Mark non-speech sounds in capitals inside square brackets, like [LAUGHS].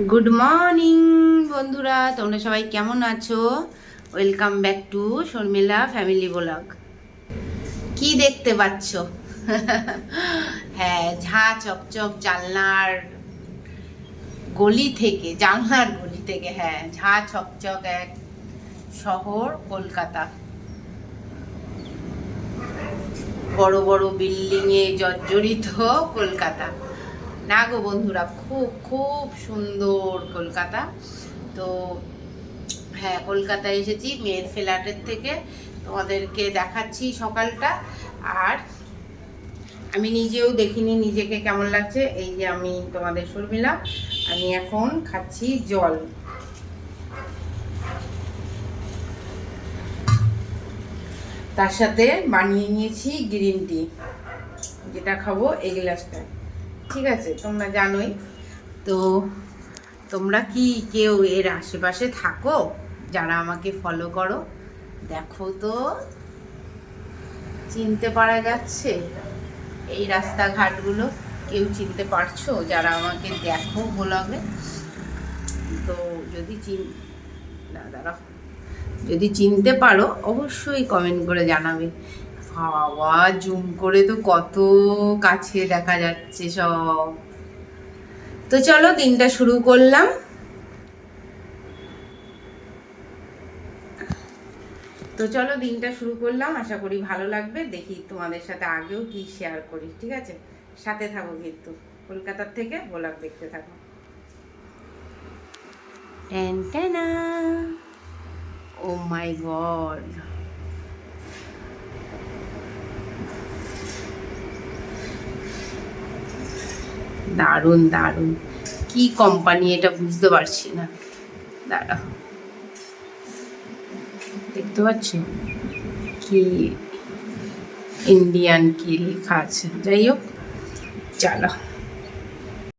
Good morning বন্ধুরা। তোমরা সবাই কেমন আছো? Welcome back to Sharmila family blog কি দেখতে পাচ্ছ? [LAUGHS] হ্যাঁ ঝা চকচক জানলার গলি থেকে, জানলার গলি থেকে হ্যাঁ ঝা চকচক এক শহর, কলকাতা। বড় বড় বিল্ডিংয়ে জর্জরিত কলকাতা। না গো বন্ধুরা, খুব খুব সুন্দর কলকাতা। তো হ্যাঁ কলকাতায় এসেছি মেয়ের ফ্ল্যাটের থেকে। তোমাদেরকে দেখাচ্ছি সকালটা। আর আমি নিজেও দেখিনি, নিজেকে কেমন লাগছে। এই যে আমি তোমাদের শর্মিলা, আমি এখন খাচ্ছি জল। তার সাথে বানিয়ে নিয়েছি গ্রিন টি। যেটা খাব এই গ্লাসটায়। ঠিক আছে, তোমরা জানোই। তো তোমরা কি কেউ এর আশেপাশে থাকো? যারা আমাকে ফলো করো? দেখো তো, চিনতে পারা যাচ্ছে। এই রাস্তাঘাটগুলো কেউ চিনতে পারছ? যারা আমাকে দেখো ব্লগে তো যদি চিন, না, দাঁড়াও। যদি চিনতে পারো, অবশ্যই কমেন্ট করে জানাবে। বাবা জুম করে তো কত কাছে দেখা যাচ্ছে সব। তো চলো দিনটা শুরু করলাম। তো চলো দিনটা শুরু করলাম। আশা করি ভালো লাগবে। দেখি তোমাদের সাথে আগেও কি শেয়ার করি, ঠিক আছে? সাথে থাকো কিন্তু। কলকাতার থেকে ব্লগ দেখতে থাকো। ও মাই গড দারুণ দারুণ। কি কোম্পানি এটা বুঝতে পারছি না। দাঁড়া। দেখতে পাচ্ছ? কি ইন্ডিয়ান কি লেখা আছে। যাই হোক, চলো।